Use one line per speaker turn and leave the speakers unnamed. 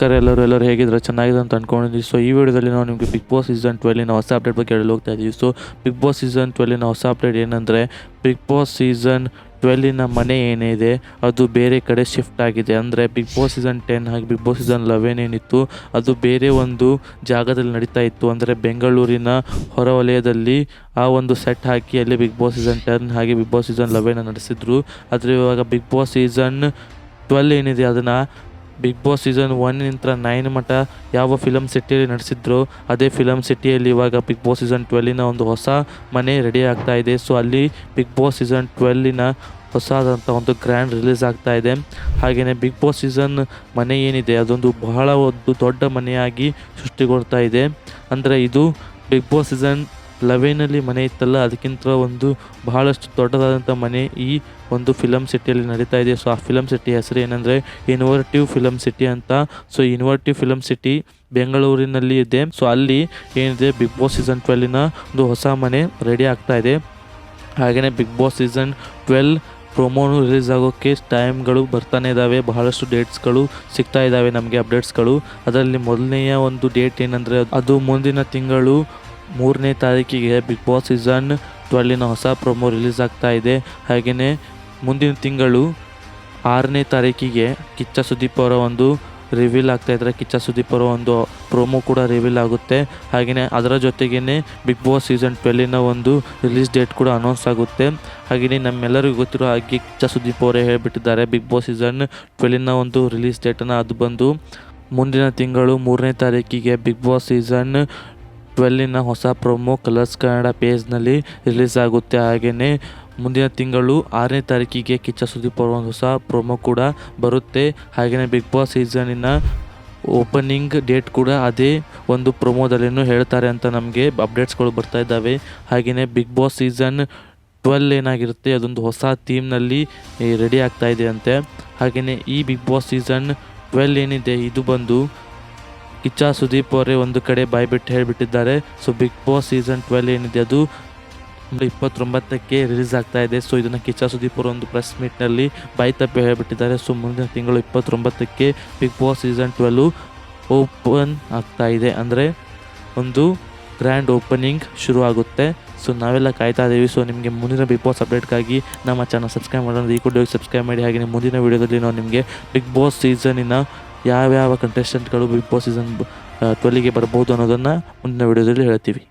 ನಮಸ್ಕಾರ ಎಲ್ಲರೂ ಎಲ್ಲರೂ ಹೇಗಿದ್ರೆ? ಚೆನ್ನಾಗಿದೆ ಅಂತ ಅಂದ್ಕೊಂಡಿದ್ದೀವಿ ಸೊ ಈ ವಿಡಿಯೋದಲ್ಲಿ ನಾವು ನಿಮಗೆ ಬಿಗ್ ಬಾಸ್ ಸೀಸನ್ ಟ್ವೆಲ್ಲಿನ ಹೊಸ ಅಪ್ಡೇಟ್ ಬಗ್ಗೆ ಹೇಳಲು ಹೋಗ್ತಾ ಇದ್ದೀವಿ ಸೊ ಬಿಗ್ ಬಾಸ್ ಸೀಸನ್ ಟ್ವೆಲ್ಲಿನ ಹೊಸ ಅಪ್ಡೇಟ್ ಏನಂದರೆ ಬಿಗ್ ಬಾಸ್ ಸೀಸನ್ ಟ್ವೆಲ್ಲಿನ ಮನೆ ಏನಿದೆ ಅದು ಬೇರೆ ಕಡೆ ಶಿಫ್ಟ್ ಆಗಿದೆ. ಅಂದರೆ ಬಿಗ್ ಬಾಸ್ ಸೀಸನ್ ಟೆನ್ ಹಾಗೆ ಬಿಗ್ ಬಾಸ್ ಸೀಸನ್ ಲೆವೆನ್ ಏನಿತ್ತು, ಅದು ಬೇರೆ ಒಂದು ಜಾಗದಲ್ಲಿ ನಡೀತಾ ಇತ್ತು. ಅಂದರೆ, ಬೆಂಗಳೂರಿನ ಹೊರವಲಯದಲ್ಲಿ ಆ ಒಂದು ಸೆಟ್ ಹಾಕಿ ಅಲ್ಲಿ ಬಿಗ್ ಬಾಸ್ ಸೀಸನ್ ಟೆನ್ ಹಾಗೆ ಬಿಗ್ ಬಾಸ್ ಸೀಸನ್ ಲೆವೆನ್ ನಡೆಸಿದ್ರು. ಆದರೆ ಇವಾಗ ಬಿಗ್ ಬಾಸ್ ಸೀಸನ್ ಟ್ವೆಲ್ ಏನಿದೆ, ಅದನ್ನು ಬಿಗ್ ಬಾಸ್ ಸೀಸನ್ ಒನ್ನಿಂದ ನೈನ್ ಮಟ್ಟ ಯಾವ ಫಿಲಮ್ ಸಿಟಿಯಲ್ಲಿ ನಡೆಸಿದ್ರು, ಅದೇ ಫಿಲಮ್ ಸಿಟಿಯಲ್ಲಿ ಇವಾಗ ಬಿಗ್ ಬಾಸ್ ಸೀಸನ್ ಟ್ವೆಲ್ಲಿನ ಒಂದು ಹೊಸ ಮನೆ ರೆಡಿ ಆಗ್ತಾ ಇದೆ. ಸೊ ಅಲ್ಲಿ ಬಿಗ್ ಬಾಸ್ ಸೀಸನ್ ಟ್ವೆಲ್ಲಿನ ಹೊಸದಂಥ ಒಂದು ಗ್ರ್ಯಾಂಡ್ ರಿಲೀಸ್ ಆಗ್ತಾ ಇದೆ. ಹಾಗೆಯೇ ಬಿಗ್ ಬಾಸ್ ಸೀಸನ್ ಮನೆ ಏನಿದೆ, ಅದೊಂದು ಬಹಳ ಒಂದು ದೊಡ್ಡ ಮನೆಯಾಗಿ ಸೃಷ್ಟಿಗೊಳ್ತಾ ಇದೆ. ಅಂದರೆ ಇದು ಬಿಗ್ ಬಾಸ್ ಸೀಸನ್ ಲೆವೆನಲ್ಲಿ ಮನೆ ಇತ್ತಲ್ಲ, ಅದಕ್ಕಿಂತ ಒಂದು ಬಹಳಷ್ಟು ದೊಡ್ಡದಾದಂಥ ಮನೆ ಈ ಒಂದು ಫಿಲಮ್ ಸಿಟಿಯಲ್ಲಿ ನಡೀತಾ ಇದೆ. ಸೊ ಆ ಫಿಲಮ್ ಸಿಟಿ ಹೆಸರು ಏನಂದರೆ ಇನ್ವರ್ಟಿವ್ ಫಿಲಮ್ ಸಿಟಿ ಅಂತ. ಸೊ ಇನ್ವರ್ಟಿವ್ ಫಿಲಮ್ ಸಿಟಿ ಬೆಂಗಳೂರಿನಲ್ಲಿ ಇದೆ. ಸೊ ಅಲ್ಲಿ ಏನಿದೆ ಬಿಗ್ ಬಾಸ್ ಸೀಸನ್ ಟ್ವೆಲ್ಲಿನ ಒಂದು ಹೊಸ ಮನೆ ರೆಡಿ ಆಗ್ತಾ ಇದೆ. ಹಾಗೆಯೇ ಬಿಗ್ ಬಾಸ್ ಸೀಸನ್ ಟ್ವೆಲ್ ಪ್ರೊಮೋನು ರಿಲೀಸ್ ಆಗೋಕ್ಕೆ ಟೈಮ್ಗಳು ಬರ್ತಾನೆ ಇದ್ದಾವೆ ಬಹಳಷ್ಟು ಡೇಟ್ಸ್ಗಳು ಸಿಗ್ತಾ ಇದ್ದಾವೆ ನಮಗೆ ಅಪ್ಡೇಟ್ಸ್ಗಳು ಅದರಲ್ಲಿ ಮೊದಲನೆಯ ಒಂದು ಡೇಟ್ ಏನಂದರೆ ಅದು ಮುಂದಿನ ತಿಂಗಳು ಮೂರನೇ ತಾರೀಕಿಗೆ ಬಿಗ್ ಬಾಸ್ ಸೀಸನ್ ಟ್ವೆಲ್ಲಿನ ಹೊಸ ಪ್ರೊಮೋ ರಿಲೀಸ್ ಆಗ್ತಾ ಇದೆ. ಹಾಗೆಯೇ ಮುಂದಿನ ತಿಂಗಳು ಆರನೇ ತಾರೀಕಿಗೆ ಕಿಚ್ಚ ಸುದೀಪ್ ಅವರ ಒಂದು ರಿವೀಲ್ ಆಗ್ತಾ ಇದ್ದಾರೆ ಕಿಚ್ಚ ಸುದೀಪ್ ಅವರ ಒಂದು ಪ್ರೊಮೋ ಕೂಡ ರಿವೀಲ್ ಆಗುತ್ತೆ. ಹಾಗೆಯೇ ಅದರ ಜೊತೆಗೇ ಬಿಗ್ ಬಾಸ್ ಸೀಸನ್ ಟ್ವೆಲ್ಲಿನ ಒಂದು ರಿಲೀಸ್ ಡೇಟ್ ಕೂಡ ಅನೌನ್ಸ್ ಆಗುತ್ತೆ. ಹಾಗೆಯೇ ನಮ್ಮೆಲ್ಲರಿಗೂ ಗೊತ್ತಿರೋ ಹಾಗೆ ಕಿಚ್ಚ ಸುದೀಪ್ ಅವರೇ ಹೇಳಿಬಿಟ್ಟಿದ್ದಾರೆ ಬಿಗ್ ಬಾಸ್ ಸೀಸನ್ ಟ್ವೆಲ್ಲಿನ ಒಂದು ರಿಲೀಸ್ ಡೇಟನ್ನು ಅದು ಬಂದು ಮುಂದಿನ ತಿಂಗಳು ಮೂರನೇ ತಾರೀಕಿಗೆ ಬಿಗ್ ಬಾಸ್ ಸೀಸನ್ ಟ್ವೆಲ್ಲಿನ ಹೊಸ ಪ್ರೊಮೋ ಕಲರ್ಸ್ ಕನ್ನಡ ಪೇಜ್ನಲ್ಲಿ ರಿಲೀಸ್ ಆಗುತ್ತೆ ಹಾಗೆಯೇ ಮುಂದಿನ ತಿಂಗಳು ಆರನೇ ತಾರೀಕಿಗೆ ಕಿಚ್ಚ ಸುದೀಪ್ ಅವರ ಒಂದು ಹೊಸ ಪ್ರೊಮೋ ಕೂಡ ಬರುತ್ತೆ. ಹಾಗೆಯೇ ಬಿಗ್ ಬಾಸ್ ಸೀಸನಿನ ಓಪನಿಂಗ್ ಡೇಟ್ ಕೂಡ ಅದೇ ಒಂದು ಪ್ರೊಮೋದಲ್ಲಿನೂ ಹೇಳ್ತಾರೆ ಅಂತ ನಮಗೆ ಅಪ್ಡೇಟ್ಸ್ಗಳು ಬರ್ತಾ ಇದ್ದಾವೆ. ಹಾಗೆಯೇ ಬಿಗ್ ಬಾಸ್ ಸೀಸನ್ ಟ್ವೆಲ್ ಏನಾಗಿರುತ್ತೆ, ಅದೊಂದು ಹೊಸ ಥೀಮ್ನಲ್ಲಿ ರೆಡಿ ಆಗ್ತಾ ಇದೆ ಅಂತೆ. ಹಾಗೆಯೇ ಈ ಬಿಗ್ ಬಾಸ್ ಸೀಸನ್ ಟ್ವೆಲ್ ಏನಿದೆ, ಇದು ಬಂದು ಕಿಚ್ಚ ಸುದೀಪ್ ಅವರೇ ಒಂದು ಕಡೆ ಬಾಯ್ಬಿಟ್ಟು ಹೇಳಿಬಿಟ್ಟಿದ್ದಾರೆ. So Bigg Boss season twelve ಏನಿದೆ, ಅದು ಇಪ್ಪತ್ತೊಂಬತ್ತಕ್ಕೆ ರಿಲೀಸ್ ಆಗ್ತಾ ಇದೆ. ಸೊ ಇದನ್ನು ಕಿಚ್ಚ ಸುದೀಪ್ ಅವರು ಒಂದು ಪ್ರೆಸ್ ಮೀಟ್ನಲ್ಲಿ ಬಾಯಿ ತಪ್ಪಿ ಹೇಳಿಬಿಟ್ಟಿದ್ದಾರೆ. ಸೊ ಮುಂದಿನ ತಿಂಗಳು ಇಪ್ಪತ್ತೊಂಬತ್ತಕ್ಕೆ Bigg Boss season twelve open ಆಗ್ತಾ ಇದೆ. ಅಂದರೆ ಒಂದು ಗ್ರ್ಯಾಂಡ್ ಓಪನಿಂಗ್ ಶುರು ಆಗುತ್ತೆ ಸೊ ನಾವೆಲ್ಲ ಕಾಯ್ತಾ ಇದ್ದೀವಿ ಸೊ ನಿಮಗೆ ಮುಂದಿನ ಬಿಗ್ ಬಾಸ್ ಅಪ್ಡೇಟ್ಗಾಗಿ ನಮ್ಮ ಚಾನಲ್ ಸಬ್ಸ್ಕ್ರೈಬ್ ಮಾಡೋದು ಈ ಕೂಡ ಸಬ್ಸ್ಕ್ರೈಬ್ ಮಾಡಿ. ಹಾಗೆ ಮುಂದಿನ ವೀಡಿಯೋದಲ್ಲಿ ನಾವು ನಿಮಗೆ ಬಿಗ್ ಬಾಸ್ ಸೀಸನಿನ ಯಾವ್ಯಾವ ಕಂಟೆಸ್ಟೆಂಟ್ಗಳು ಬಿಗ್ ಬಾಸ್ ಸೀಸನ್ ಟ್ವೆಲ್ಲಿಗೆ ಬರ್ಬೋದು ಅನ್ನೋದನ್ನು ಮುಂದಿನ ವಿಡಿಯೋದಲ್ಲಿ ಹೇಳ್ತೀವಿ.